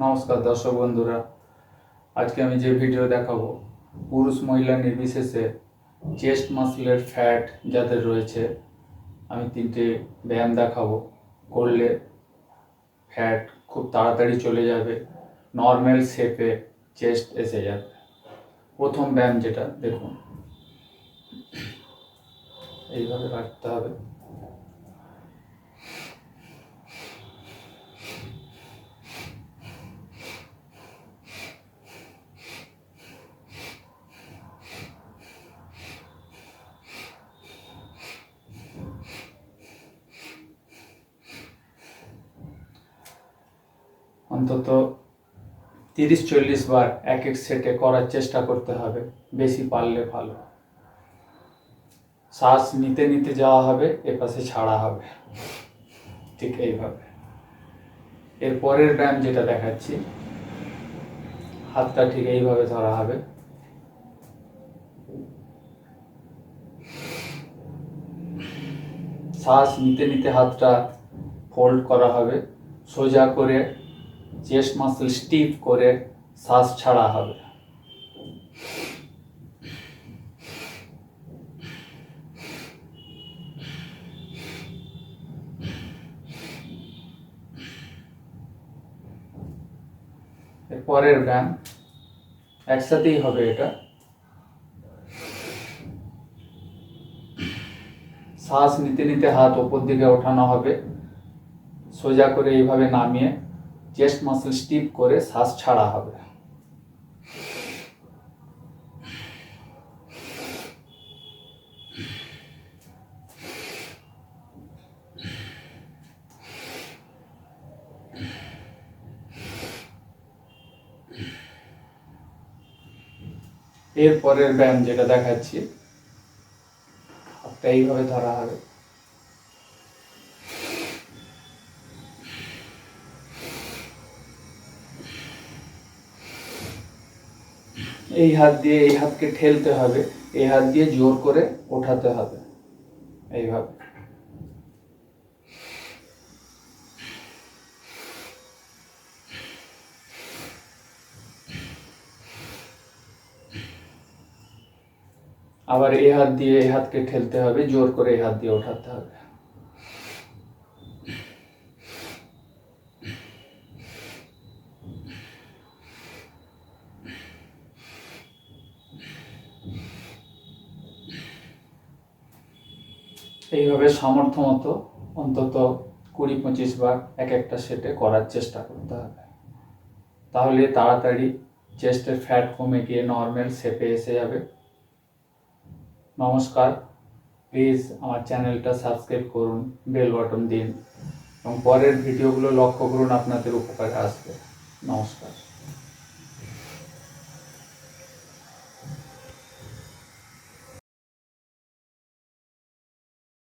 নমস্কার দর্শক বন্ধুরা। আজকে আমি যে ভিডিও দেখাবো, পুরুষ মহিলা নির্বিশেষে চেস্ট মাসলের ফ্যাট যাদের রয়েছে, আমি তিনটে ব্যায়াম দেখাবো। করলে ফ্যাট খুব তাড়াতাড়ি চলে যাবে নর্মাল শেপে চেস্ট এসে যাবে। প্রথম ব্যায়াম যেটা, দেখুন। এইভাবে রাখতে হবে। অন্তত তিরিশ চল্লিশ বার এক এক সেটে করার চেষ্টা করতে হবে, বেশি পারলে ভালো। শ্বাস নিতে নিতে যাওয়া হবে এপাশে ছাড়া হবে। ঠিক এইভাবে। এর পরের ব্যায়াম যেটা দেখাচ্ছি, হাতটা ঠিক এইভাবে ধরা হবে। শ্বাস নিতে নিতে হাতটা ফোল্ড করা হবে, সোজা করে চেস্ট মাসল স্টিফ করে শ্বাস ছাড়া হবে। পরের ব্যায়াম একসাথেই হবে এটা। শ্বাস নিতে নিতে হাত ওপর দিকে ওঠানো হবে। সোজা করে এইভাবে নামিয়ে চেস্ট মাসল স্টিপ করে শ্বাস ছাড়া হবে। এরপরের ব্যায়াম যেটা দেখাচ্ছি হাতটা এইভাবে ধরা হবে। এই হাত দিয়ে এই হাতকে ঠেলতে হবে, এই হাত দিয়ে জোর করে ওঠাতে হবে। এইভাবে। আবার এই হাত দিয়ে এই হাতকে ঠেলতে হবে, জোর করে এই হাত দিয়ে ওঠাতে হবে। এইভাবে সামর্থ্য মতো অন্তত কুড়ি, পঁচিশ বার এক একটা সেটে করার চেষ্টা করতে হবে। তাহলে তাড়াতাড়ি চেস্টের ফ্যাট কমে গিয়ে নর্মাল শেপে এসে যাবে। নমস্কার প্লিজ আমার চ্যানেলটা সাবস্ক্রাইব করুন বেল বাটন দিন এবং পরের ভিডিওগুলো লক্ষ্য করুন, আপনাদের উপকারে আসবে। নমস্কার।